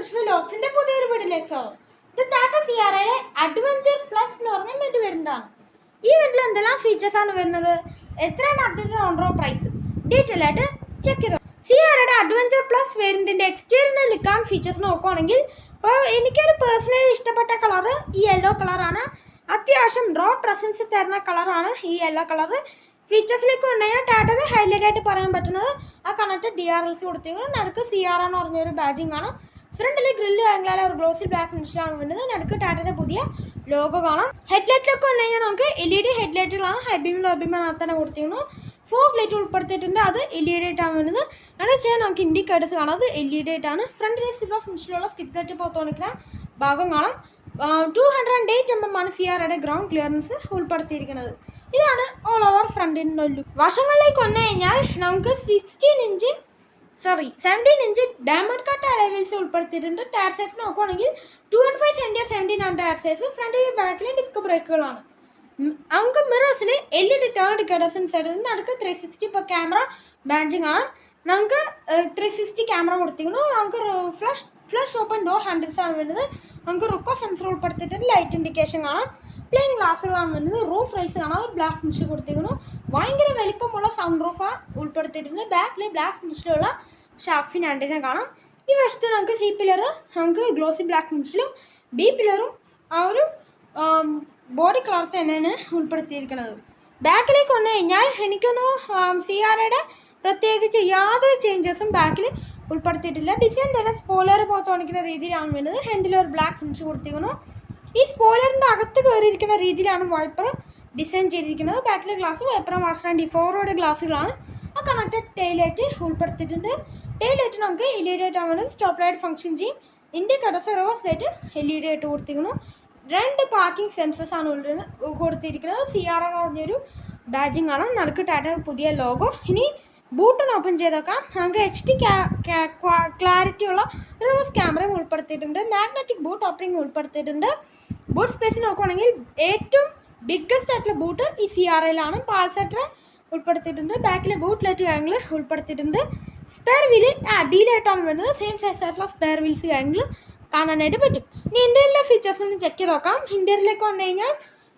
കൃഷ്ണ ലോക്സിന്റെ പുതിയൊരു വീഡിയോയിലേക്ക് സ്വാഗതം ഇത് ടാറ്റ സിയാറയിലെ അഡ്വഞ്ചർ പ്ലസ് എന്ന് പറഞ്ഞ ഇവന്റ് വരുന്നതാണ്. ഈ ഇവന്റിൽ എന്തെല്ലാം ഫീച്ചേഴ്സ് ആണ് വരുന്നത്? എത്രയാണ് adventure on road price detail ആയിട്ട് ചെക്ക് ചെയ്തു. സിയാറയുടെ അഡ്വഞ്ചർ പ്ലസ് വേരിയന്റിന്റെ എക്സ്റ്റീരിയർ ലുക്കാൻ ഫീച്ചേഴ്സ് നോക്കുവാണെങ്കിൽ ഇപ്പോൾ എനിക്കൊരു പേഴ്സണലി ഇഷ്ടപ്പെട്ട കളർ ഈ യെല്ലോ കളറാണ് അത്യാവശ്യം റോ പ്രസൻസ് തരുന്ന കളറാണ് ഈ യെല്ലോ കളർ ഫീച്ചേഴ്സിലേക്ക് കൊണ്ടുകഴിഞ്ഞാൽ ടാറ്റത് ഹൈലൈറ്റ് ആയിട്ട് പറയാൻ പറ്റുന്നത് ആ connect D R L C കൊടുത്തിരിക്കുന്നു. നടുക്ക് സി ആർ എന്ന് പറഞ്ഞൊരു ബാജിങ് കാണാം ഫ്രണ്ടിൽ ഗ്രില്ല് കാര്യങ്ങളെ ഒരു ഗ്ലോസി ബ്ലാക്ക് ഫിനിഷിലാണ് വരുന്നത് നടുക്ക് ടാറ്റയുടെ പുതിയ ലോഗോ കാണാം. ഹെഡ്ലൈറ്റിലൊക്കെ വന്നു കഴിഞ്ഞാൽ നമുക്ക് എൽ ഇ ഡി ഹെഡ്ലൈറ്റുകളാണ് ഹൈബീം അത് തന്നെ കൊടുത്തിരുന്നു ഫോഗ് ലൈറ്റ് ഉൾപ്പെടുത്തിയിട്ടുണ്ട്. അത് എൽ ഇ ഡി ആയിട്ടാണ് വരുന്നത് അവിടെ വെച്ചാൽ നമുക്ക് ഇൻഡിക്കേറ്റേഴ്സ് കാണാം. അത് എൽ ഇ ഡി ആയിട്ടാണ് ഫ്രണ്ടിലെ സിൽവർ ഫിനിഷിലുള്ള സ്കിപ്പ് ലൈറ്റ് പുറത്തോണിക്കുന്ന ഭാഗം കാണാം. Two hundred and eight M M ആണ് സി ആറുടെ ഗ്രൗണ്ട് ക്ലിയറൻസ് ഉൾപ്പെടുത്തിയിരിക്കുന്നത്. ഇതാണ് ഓൾ ഓവർ ഫ്രണ്ടിന്റെ ലുക്ക് വശങ്ങളിലേക്ക് വന്നു കഴിഞ്ഞാൽ നമുക്ക് sixteen inch sorry seventeen inch diamond cut alloys ഉൾപ്പെടുത്തിയിട്ടുണ്ട്. ടയർ സൈസ് നോക്കുവാണെങ്കിൽ ടു ആൻഡ് ഫൈവ് സെന്റിയ സെവന്റീൻ ആണ് ടയർ സൈസ് ബാക്കിൽ ഡിസ്ക് ബ്രേക്കുകളാണ് നമുക്ക് മിറേഴ്സിൽ എൽ ഇ ഡി ടേൺ ഡിക്കേറ്റേഴ്സിന് സൈഡിൽ നിന്ന് അടുക്ക് ത്രീ സിക്സ്റ്റി ഇപ്പോൾ ക്യാമറ ബാഞ്ചിങ് ആണ്. നമുക്ക് ത്രീ സിക്സ്റ്റി ക്യാമറ കൊടുത്തിരിക്കുന്നു. നമുക്ക് flush flush open door handles ആണ് വരുന്നത് നമുക്ക് റുക്കോ സെൻസർ ഉൾപ്പെടുത്തിയിട്ട് ലൈറ്റ് ഇൻഡിക്കേഷൻ കാണാം. പ്ലെയിൻ ഗ്ലാസ്സുകളാണ് വരുന്നത്. റൂഫ് റൈസ് കാണാം ഒരു ബ്ലാക്ക് ഫിനിഷ് കൊടുത്തിരിക്കുന്നു. ഭയങ്കര വലിപ്പമുള്ള സൗണ്ട് റൂഫാണ് ഉൾപ്പെടുത്തിയിട്ടുണ്ട്. ബാക്കിൽ ബ്ലാക്ക് ഫിനിഷിലുള്ള ഷാർക്ക് ഫിൻ ആന്റിനെ കാണാം. ഈ വശത്ത് നമുക്ക് സി പില്ലർ നമുക്ക് ഗ്ലോസി ബ്ലാക്ക് ഫിനിഷിലും ബി പില്ലറും ആ ഒരു ബോഡി കളർ തന്നെയാണ് ഉൾപ്പെടുത്തിയിരിക്കുന്നത്. ബാക്കിലേക്ക് വന്നു കഴിഞ്ഞാൽ എനിക്കൊന്നു സി ആറുടെ പ്രത്യേകിച്ച് യാതൊരു ചേഞ്ചസും ബാക്കിൽ ഉൾപ്പെടുത്തിയിട്ടില്ല. ഡിസൈൻ തന്നെ സ്പോയിലർ തോന്നിക്കുന്ന രീതിയിലാണ് വരുന്നത്. ഹെൻഡിൽ ഒരു ബ്ലാക്ക് ഫിനിഷ് കൊടുത്തിരിക്കുന്നു. ഈ സ്പോയിലറിന്റെ അകത്ത് കയറിയിരിക്കുന്ന രീതിയിലാണ് വൈപ്പർ ഡിസൈൻ ചെയ്തിരിക്കുന്നത്. ബാക്കിലെ ഗ്ലാസ് വൈപ്പർ മാസ്റ്റർ ആൻഡ് ഫോറോയുടെ ഗ്ലാസ്സുകളാണ് ആ കണക്റ്റഡ് ടെയിലൈറ്റ് ഉൾപ്പെടുത്തിയിട്ടുണ്ട്. ടെയിലൈറ്റ് നമുക്ക് എൽ ഇ ഡി ആയിട്ട് ആവുന്നത് സ്റ്റോപ്പ് ലൈറ്റ് ഫംഗ്ഷൻ ചെയ്യും. ഇൻഡിക്കേറ്റർ റോസ് ലൈറ്റ് എൽ ഇ ഡി ആയിട്ട് കൊടുത്തിരിക്കുന്നു. രണ്ട് പാർക്കിംഗ് സെൻസസ് ആണ് കൊടുത്തിരിക്കുന്നത്. സി ആർ എന്ന് പറഞ്ഞൊരു ബാജിങ് ആണ്. നടക്ക് ടാറ്റ പുതിയ ലോഗോ ഇനി ബൂട്ടൺ ഓപ്പൺ ചെയ്ത് നോക്കാം. നമുക്ക് എച്ച് ഡി ക്ലാരിറ്റി ഉള്ള റിവേഴ്സ് ക്യാമറയും ഉൾപ്പെടുത്തിയിട്ടുണ്ട്. മാഗ്നറ്റിക് ബൂട്ട് ഓപ്പണിംഗ് ഉൾപ്പെടുത്തിയിട്ടുണ്ട്. ബൂട്ട് സ്പേസ് നോക്കുവാണെങ്കിൽ ഏറ്റവും ബിഗ്ഗസ്റ്റ് ആയിട്ടുള്ള ബൂട്ട് ഈ സി ആർ ഐയിലാണ് പാൾസെറ്റർ ഉൾപ്പെടുത്തിയിട്ടുണ്ട്. ബാക്കിലെ ബൂട്ട് ലൈറ്റ് കാര്യങ്ങൾ ഉൾപ്പെടുത്തിയിട്ടുണ്ട്. സ്പെയർ വീൽ ആ ഡീലായിട്ടാണ് വരുന്നത്. സെയിം സൈസ് ആയിട്ടുള്ള സ്പെയർ വീൽസ് കാര്യങ്ങൾ കാണാനായിട്ട് പറ്റും. ഇനി ഇന്റീരിയറിലെ ഫീച്ചേഴ്സ് ഒന്ന് ചെക്ക് ചെയ്ത് നോക്കാം. ഇന്റീരിയറിലേക്ക് വന്നു കഴിഞ്ഞാൽ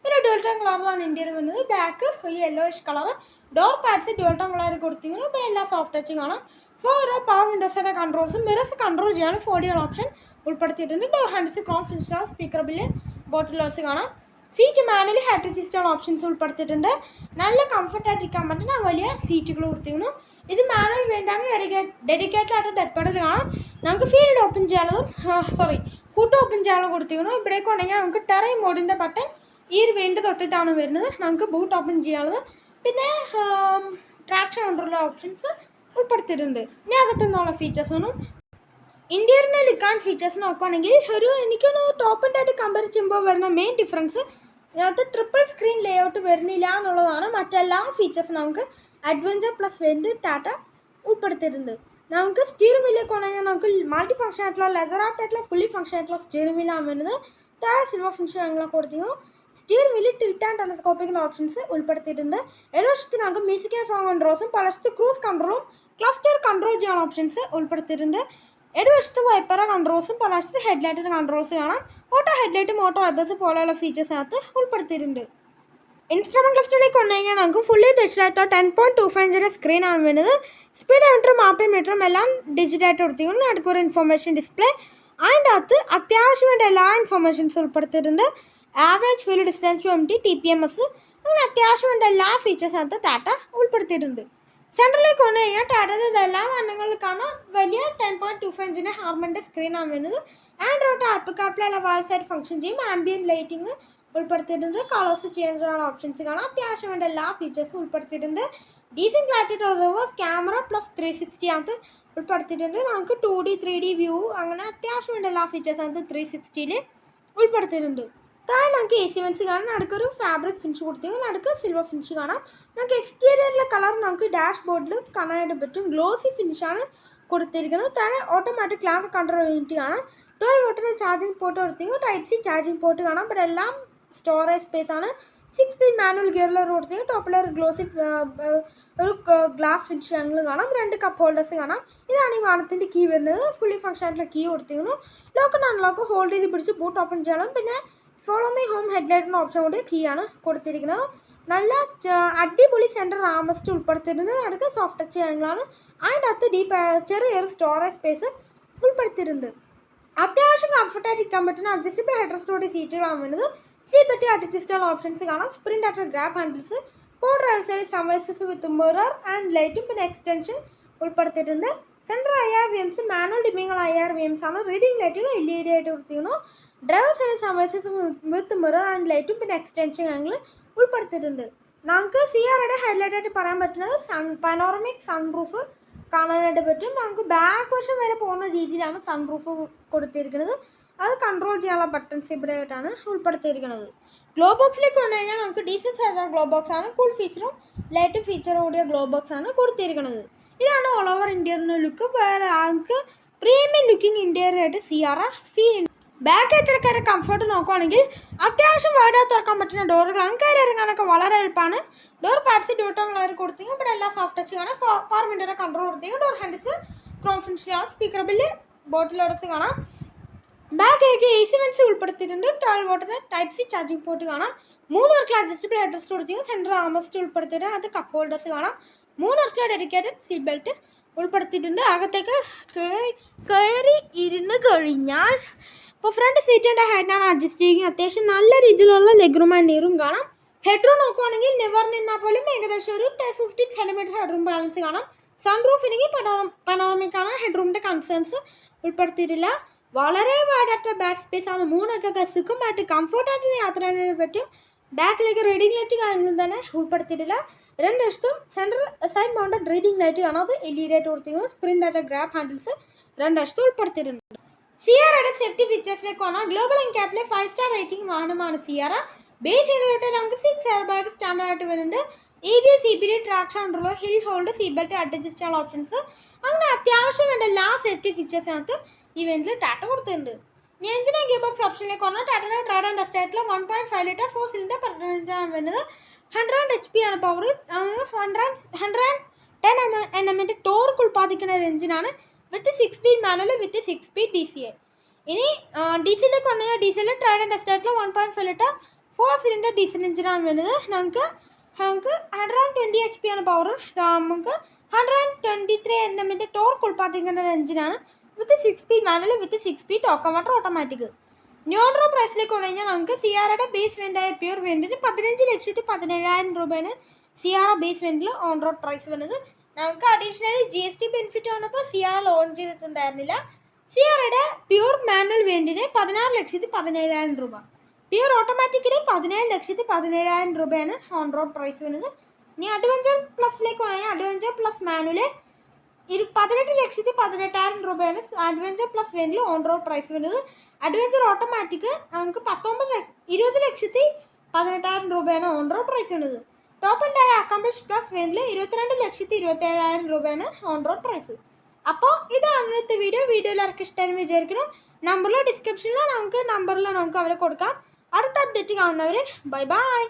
ഒരു ഡുവൽട്ടൺ കളറിലാണ് ഇന്റീരിയർ വരുന്നത്. ബാക്ക് ഈ yellowish colour door pads dual tone colour കൊടുത്തിരിക്കുന്നു. പിന്നെ എല്ലാ സോഫ്റ്റ് ടച്ചും കാണാം. ഫോർ പവർ വിൻഡോസിന്റെ കൺട്രോൾസും മിറസ് കൺട്രോൾ ചെയ്യാൻ ഫോഡിയൽ ഓപ്ഷൻ ഉൾപ്പെടുത്തിയിട്ടുണ്ട്. Door handles chrome finish speaker bill bottle ലോസ് കാണാം. Seat manually head adjustable options ഉൾപ്പെടുത്തിയിട്ടുണ്ട്. നല്ല കംഫർട്ടായിട്ടിരിക്കാൻ പറ്റുന്ന വലിയ സീറ്റുകൾ കൊടുത്തിരുന്നു ഇത് മാനുവൽ വേണ്ടാണ് ഡെഡിക്കേറ്റഡ് ആയിട്ട് ഡെപ്പഡിൽ കാണാം. നമുക്ക് ഫീൽഡ് ഓപ്പൺ ചെയ്യാനുള്ളതും സോറി ഹൂട്ട് ഓപ്പൺ ചെയ്യാനുള്ളത് കൊടുത്തിരുന്നു ഇവിടേക്ക് ഉണ്ടെങ്കിൽ നമുക്ക് ടെറൈ മോഡിന്റെ ബട്ടൺ ഈ ഒരു വേണ്ടി തൊട്ടിട്ടാണ് വരുന്നത്. നമുക്ക് ബൂട്ട് ഓപ്പൺ ചെയ്യാനുള്ളത്. പിന്നെ ട്രാക്ഷൻ കൊണ്ടുള്ള ഓപ്ഷൻസ് ഉൾപ്പെടുത്തിയിട്ടുണ്ട്. ഇനി അകത്തുനിന്നുള്ള ഫീച്ചേഴ്സാണ് ഇന്ത്യറിനെ ലുക്കാൻ ഫീച്ചേഴ്സ് നോക്കുകയാണെങ്കിൽ ഒരു എനിക്കൊന്ന് ടോപ്പ് ആയിട്ട് കമ്പയർ ചെയ്യുമ്പോൾ വരുന്ന മെയിൻ ഡിഫറൻസ് ഇതിനകത്ത് ട്രിപ്പിൾ സ്ക്രീൻ ലേ ഔട്ട് വരുന്നില്ല എന്നുള്ളതാണ്. മറ്റെല്ലാ ഫീച്ചേഴ്സും നമുക്ക് അഡ്വഞ്ചർ പ്ലസ് വെൻഡ് ടാറ്റ ഉൾപ്പെടുത്തിയിട്ടുണ്ട്. നമുക്ക് സ്റ്റിയറിംഗ് വില്ലേക്ക് വന്നു നമുക്ക് മൾട്ടി ഫംഗ്ഷൻ ആയിട്ടുള്ള ലെതർ ആർട്ട് ആയിട്ടുള്ള ഫുള്ളി ഫംഗ്ഷൻ ആയിട്ടുള്ള സ്റ്റിയറിംഗ് വീലാണ് വരുന്നത്. താഴെ സിൽവർ ഫംഗ്ഷൻ ഞങ്ങൾ കൊടുത്തിരുന്നു സ്റ്റിയറിംഗ് വീലിൽ ടിൽറ്റ് ആൻഡ് ടെലസ്കോപ്പിക്കുന്ന ഓപ്ഷൻസ് ഉൾപ്പെടുത്തിയിട്ടുണ്ട്. ഇടവശത്ത് നമുക്ക് മ്യൂസിക് ആൻഡ് ഫോൺ കൺട്രോൾസും പലശത്ത് ക്രൂസ് കൺട്രോളും ക്ലസ്റ്റർ കൺട്രോൾ ചെയ്യാൻ ഓപ്ഷൻസ് ഉൾപ്പെടുത്തിയിട്ടുണ്ട്. ഇടവശത്ത് വൈപ്പറ കൺട്രോൾസും പലവശത്ത് ഹെഡ്ലൈറ്റിന്റെ കൺട്രോൾസ് കാണാം. ഓട്ടോ ഹെഡ്ലൈറ്റും ഓട്ടോ വൈപ്പേഴ്സ് പോലെയുള്ള ഫീച്ചേഴ്സിനകത്ത് ഉൾപ്പെടുത്തിയിട്ടുണ്ട്. ഇൻസ്ട്രുമെന്റ് ലിസ്റ്റിലേക്ക് വന്നു കഴിഞ്ഞാൽ നമുക്ക് ഫുള്ളി ഡിജിറ്റലായിട്ടോ ടെൻ പോയിന്റ് ടു ഫൈവ് ഇഞ്ചിന്റെ സ്ക്രീൻ ആണ് വരുന്നത് സ്പീഡ് മീറ്ററും മാപ്പിംഗ് മീറ്ററും എല്ലാം ഡിജിറ്റായിട്ട് കൊടുത്തിരിക്കുന്നു. അടുക്കൊരു ഇൻഫർമേഷൻ ഡിസ്പ്ലേ അതിന്റെ അകത്ത് അത്യാവശ്യം വേണ്ട എല്ലാ ഇൻഫർമേഷൻസും ഉൾപ്പെടുത്തിയിട്ടുണ്ട്. Average fuel distance to empty T P M S അങ്ങനെ അത്യാവശ്യം വേണ്ട എല്ലാ ഫീച്ചേഴ്സിനകത്ത് ടാറ്റ ഉൾപ്പെടുത്തിയിട്ടുണ്ട്. സെൻട്രലിലേക്ക് വന്നു കഴിഞ്ഞാൽ ടാറ്റയുടെ ഇതെല്ലാം വർണങ്ങളിൽ കാണാം. വലിയ ടെൻ പോയിന്റ് ടു ഫൈവ് ഇഞ്ചിന്റെ സ്ക്രീൻ സ്ക്രീനാണ് വരുന്നത്. ആൻഡ്രോയിഡ് ആപ്പിൾ കാപ്പിലുള്ള വാൾ സൈഡ് ഫംഗ്ഷൻ ചെയ്യും. ആംബിയൻ ലൈറ്റിംഗ് ഉൾപ്പെടുത്തിയിട്ടുണ്ട്. കളേഴ്സ് ചെയ്യാനുള്ള ഓപ്ഷൻസ് കാണാം. അത്യാവശ്യം വേണ്ട എല്ലാ ഫീച്ചേഴ്സും ഉൾപ്പെടുത്തിയിട്ടുണ്ട്. Decent clarity reverse camera plus three sixty അകത്ത് ഉൾപ്പെടുത്തിയിട്ടുണ്ട്. നമുക്ക് two D three D view അങ്ങനെ അത്യാവശ്യം വേണ്ട എല്ലാ ഫീച്ചേഴ്സും അകത്ത് ത്രീ സിക്സ്റ്റിയിൽ ഉൾപ്പെടുത്തിയിട്ടുണ്ട്. താഴെ നമുക്ക് എ സി മെൻസ് കാണാം. നടുക്കൊരു ഫാബ്രിക് ഫിനിഷ് കൊടുത്തിരിക്കും നടുക്ക് സിൽവർ ഫിനിഷ് കാണാം. നമുക്ക് എക്സ്റ്റീരിയറിലെ കളർ നമുക്ക് ഡാഷ് ബോർഡിൽ കാണാനായിട്ട് പറ്റും. ഗ്ലോസി ഫിനിഷാണ് കൊടുത്തിരിക്കുന്നത്. താഴെ ഓട്ടോമാറ്റിക് ക്ലാമ്പ് കൺട്രോൾ യൂണിറ്റ് കാണാം. ട്വൽവ് വോട്ടിന്റെ ചാർജിങ് പോർട്ട് കൊടുത്തിരിക്കും ടൈപ്പ് സി ചാർജിങ് പോർട്ട് കാണാം. ഇവിടെ എല്ലാം സ്റ്റോറേജ് സ്പേസ് ആണ്. സിക്സ് സ്പീഡ് മാനുവൽ ഗിയറിലർ കൊടുത്തിരിക്കും ടോപ്പിലെ ഒരു ഗ്ലോസി ഒരു ഗ്ലാസ് ഫിനിഷ് ഞങ്ങൾ കാണാം. രണ്ട് കപ്പ് ഹോൾഡേഴ്സ് കാണാം. ഇതാണ് ഈ വാഹനത്തിന്റെ കീ വരുന്നത്. ഫുള്ളി ഫങ്ഷൻ ആയിട്ടുള്ള കീ കൊടുത്തിരിക്കുന്നു. ലോക്ക് അൺലോക്ക് ഹോൾഡ് ചെയ്ത് പിടിച്ച് ബൂട്ട് ഓപ്പൺ ചെയ്യണം. പിന്നെ ഫോളോ മൈ ഹോം ഹെഡ്ലൈറ്റിന്റെ ഓപ്ഷൻ കൂടി കീ ആണ് കൊടുത്തിരിക്കുന്നത്. നല്ല അടിപൊളി സെന്റർ ആമസ്റ്റ് ഉൾപ്പെടുത്തിയിട്ടുണ്ട് അടുത്ത സോഫ്റ്റ് ടച്ച് ആംഗിളാണ് അതിന്റെ അകത്ത് ഡീപ്പ് ചെറിയൊരു സ്റ്റോറേജ് സ്പേസ് ഉൾപ്പെടുത്തിയിട്ടുണ്ട്. അത്യാവശ്യം കംഫർട്ടായിട്ട് ഇരിക്കാൻ പറ്റുന്ന അഡ്ജസ്റ്റബിൾ ഹെഡ്രസ്റ്റോടെ സീറ്റുകളാണ് വരുന്നത്. സീ പറ്റി അഡ്ജസ്റ്റബിൾ ഓപ്ഷൻസ് കാണാം. സ്പ്രിന്റ് ആയിട്ട് grab handles co driver side സമയസസ് with mirror and ലൈറ്റും പിന്നെ എക്സ്റ്റൻഷൻ ഉൾപ്പെടുത്തിയിട്ടുണ്ട്. Central I R V Ms manual ഡിമിങ്ങൾ I R V Ms ആണ് റീഡിംഗ് ലൈറ്റുകൾ എൽ ഇ ഡി ആയിട്ട് കൊടുത്തിരിക്കുന്നു ഡ്രൈവർ സൈഡ് സംവേഴ്സസ് വിത്ത് മിറർ ആൻഡ് ലൈറ്റും പിന്നെ എക്സ്റ്റൻഷൻ ഞങ്ങൾ ഉൾപ്പെടുത്തിയിട്ടുണ്ട്. നമുക്ക് സി ആറുടെ ഹൈലൈറ്റ് ആയിട്ട് പറയാൻ പറ്റുന്നത് സൺ പനോറമിക് സൺറൂഫ് കാണാനായിട്ട് പറ്റും. നമുക്ക് ബാക്ക് വശം വരെ പോകുന്ന രീതിയിലാണ് സൺറൂഫ് കൊടുത്തിരിക്കുന്നത്. അത് കൺട്രോൾ ചെയ്യാനുള്ള ബട്ടൺസ് ഇവിടെ ആയിട്ടാണ് ഉൾപ്പെടുത്തിയിരിക്കുന്നത്. ഗ്ലോ ബോക്സിലേക്ക് വന്നു കഴിഞ്ഞാൽ നമുക്ക് ഡീസൽ സൈസ് ഗ്ലോ ബോക്സ് ആണ് കൂൾ ഫീച്ചറും ലൈറ്റ് ഫീച്ചറും കൂടിയ ഗ്ലോ ബോക്സ് ആണ് കൊടുത്തിരിക്കുന്നത്. ഇതാണ് ഓൾ ഓവർ ഇന്ത്യയുടെ ലുക്ക് വേറെ നമുക്ക് പ്രീമിയം ലുക്കിംഗ് ഇന്റീരിയർ ആയിട്ട് സിയാറ ഫീൽ ബാക്ക് യാത്രക്കാരെ കംഫർട്ട് നോക്കുവാണെങ്കിൽ അത്യാവശ്യം വൈഡായി തുറക്കാൻ പറ്റുന്ന ഡോറുകളാണ് കയറി ഇറങ്ങാനൊക്കെ വളരെ എളുപ്പമാണ്. ഡോർ പാഡ്സ് ഡ്യൂട്ടോളർ കൊടുത്തെങ്കിൽ ഇവിടെ എല്ലാ സോഫ്റ്റ് ടച്ച് കാണാം. പവർ വിൻഡോയുടെ കൺട്രോൾ കൊടുത്തെങ്കിൽ ഡോർ ഹാൻഡിൽസ് കോൺഫിഡൻഷ്യലാണ് സ്പീക്കർ ബില്ല് ഓർഡേഴ്സ് കാണാം. ബാക്കിലേക്ക് എ സി വെൻസ് ഉൾപ്പെടുത്തിയിട്ടുണ്ട്. ട്വൽവ് വോട്ടിന് ടൈപ്പ് സി ചാർജിംഗ് പോർട്ട് കാണാം. മൂന്ന് പേർക്ക് അഡ്ജസ്റ്റബിൾ അഡ്രസ് കൊടുത്തിരിക്കും. സെൻട്രൽ ആമസ്റ്റ് ഉൾപ്പെടുത്തിയിട്ട് അത് കപ്പ് ഹോൾഡേഴ്സ് കാണാം. മൂന്ന് വർക്കിൽ ഡെഡിക്കേറ്റഡ് സീറ്റ് ബെൽറ്റ് ഉൾപ്പെടുത്തിയിട്ടുണ്ട്. അകത്തേക്ക് കയറി കയറി ഇരുന്ന് കഴിഞ്ഞാൽ ഇപ്പോൾ ഫ്രണ്ട് സീറ്റിന്റെ ഹൈറ്റാണ് അഡ്ജസ്റ്റ് ചെയ്യുക. അത്യാവശ്യം നല്ല രീതിയിലുള്ള ലെഗ് റൂം ആൻഡ് നീറും കാണാം. ഹെഡ് റൂം നോക്കുവാണെങ്കിൽ നെവർ നിന്നാൽ പോലും ഏകദേശം ഒരു fifteen centimetre head room balance കാണാം. സൺ റൂഫിനെങ്കിൽ പനോറമിക് ആണ് ഹെഡ് റൂമിന്റെ കൺസേൺസ് ഉൾപ്പെടുത്തിയിട്ടില്ല. വളരെ വൈഡായിട്ടുള്ള ബാക്ക് സ്പേസ് ആണ്. മൂന്നൊക്കെ സുഖമായിട്ട് കംഫർട്ടായിട്ട് യാത്ര ചെയ്യാൻ പറ്റും. ബാക്കിലേക്ക് റീഡിംഗ് ലൈറ്റ് കാര്യങ്ങളും തന്നെ ഉൾപ്പെടുത്തിയിട്ടില്ല. രണ്ട് വശത്തും central side mounted reading light കാണാം. അത് എൽ ഇ ഡി ആയിട്ട് കൊടുത്തിരിക്കുന്നു. സ്പ്രിന്റ് ആയിട്ട് ഗ്രാബ് ഹാൻഡിൽസ് രണ്ട് വശത്തും ഉൾപ്പെടുത്തിയിട്ടുണ്ട്. സേഫ്റ്റി ഫീച്ചേഴ്സിലേക്ക് വന്നാൽ ഗ്ലോബൽ എൻക്യാപ്പിലെ ഫൈവ് സ്റ്റാർ റേറ്റിംഗ് വാഹനമാണ് സിയാറ ബേസ് ചെയ്തിട്ട് നമുക്ക് സിക്സ് എയർ ബാഗ് സ്റ്റാൻഡേർഡ് ആയിട്ട് വരുന്നുണ്ട്. A B C B D traction ഉണ്ടല്ലോ hill hold seat belt adjust ചെയ്യാനുള്ള ഓപ്ഷൻസ് അങ്ങനെ അത്യാവശ്യം വേണ്ട എല്ലാ സേഫ്റ്റി ഫീച്ചേഴ്സിനകത്ത് ഇവന്റിൽ ടാറ്റ കൊടുത്തിട്ടുണ്ട്. എഞ്ചിനെ ഗിയർ ബോക്സ് ഓപ്ഷനിലേക്ക് വന്നാൽ Tata tried and ടെസ്റ്റായിട്ടുള്ള one point five litre four cylinder എഞ്ചിനാണ് വരുന്നത്. ഹൺഡ്രഡ് എച്ച് പി ആണ് power hundred hundred ten M N എമ്മിന്റെ ടോർക്ക് ഉൽപ്പാദിക്കുന്ന ഒരു എഞ്ചിനാണ് with six speed manual with six speed D C A ഇനി ഡീസലിലേക്ക് വന്നു ഡീസലിൽ tried and ടെസ്റ്റായിട്ടുള്ള one point five litre four cylinder diesel എഞ്ചിനാണ് വരുന്നത്. നമുക്ക് നമുക്ക് hundred and twenty H P ആണ് പവർ നമുക്ക് hundred and twenty three N എമ്മിന്റെ ടോർക്ക് ഉൽപ്പാദിപ്പിക്കുന്ന ഒരു എഞ്ചിനാണ് with six speed manual with six speed water automatic ന്യൂട്രോ പ്രൈസിലേക്ക് വന്നു കഴിഞ്ഞാൽ നമുക്ക് സി ആറുടെ ബേസ് വെന്റായ പ്യൂർ വെന്റിന് പതിനഞ്ച് ലക്ഷത്തി പതിനേഴായിരം രൂപയാണ് സി ആർ ബേസ് വെന്റിൽ ഓൺ റോഡ് പ്രൈസ് വരുന്നത്. നമുക്ക് additionally G S T benefit വന്നപ്പോൾ സി ആർ ലോഞ്ച് ചെയ്തിട്ടുണ്ടായിരുന്നില്ല. സി പ്യുർ മാനുവൽ വേണ്ടിന് പതിനാറ് ലക്ഷത്തി പതിനേഴായിരം രൂപ. പ്യൂർ ഓട്ടോമാറ്റിക്കിന് പതിനേഴ് ലക്ഷത്തി പതിനേഴായിരം രൂപയാണ് ഓൺ റോഡ് പ്രൈസ് വരുന്നത്. ഇനി അഡ്വഞ്ചർ പ്ലസിലേക്ക് വേണമെങ്കിൽ അഡ്വഞ്ചർ പ്ലസ് മാനുവൽ ഇരു പതിനെട്ട് ലക്ഷത്തി പതിനെട്ടായിരം രൂപയാണ് അഡ്വഞ്ചർ പ്ലസ് വേണ്ടിൽ ഓൺ റോഡ് പ്രൈസ് വരുന്നത്. അഡ്വഞ്ചർ ഓട്ടോമാറ്റിക് നമുക്ക് പത്തൊമ്പത് ഇരുപത് ലക്ഷത്തി പതിനെട്ടായിരം രൂപയാണ് ഓൺ റോഡ് പ്രൈസ് വരുന്നത്. ടോപ്പ് ആൻഡ് ആയ അക്കംപ്ലിഷ് പ്ലസ് വേണ്ടിൽ ഇരുപത്തിരണ്ട് ലക്ഷത്തി ഇരുപത്തി ഏഴായിരം രൂപയാണ് ഓൺ റോഡ് പ്രൈസ് അപ്പോൾ ഇതാണ് ഇന്നത്തെ വീഡിയോ വീഡിയോ എല്ലാവർക്കും ഇഷ്ടമായി വിചാരിക്കണം. നമ്പറിലോ ഡിസ്ക്രിപ്ഷനിലോ നമുക്ക് നമ്പറിലോ നമുക്ക് അവരെ കൊടുക്കാം. അടുത്ത അപ്ഡേറ്റ് കാണുന്നവർ ബൈ ബൈ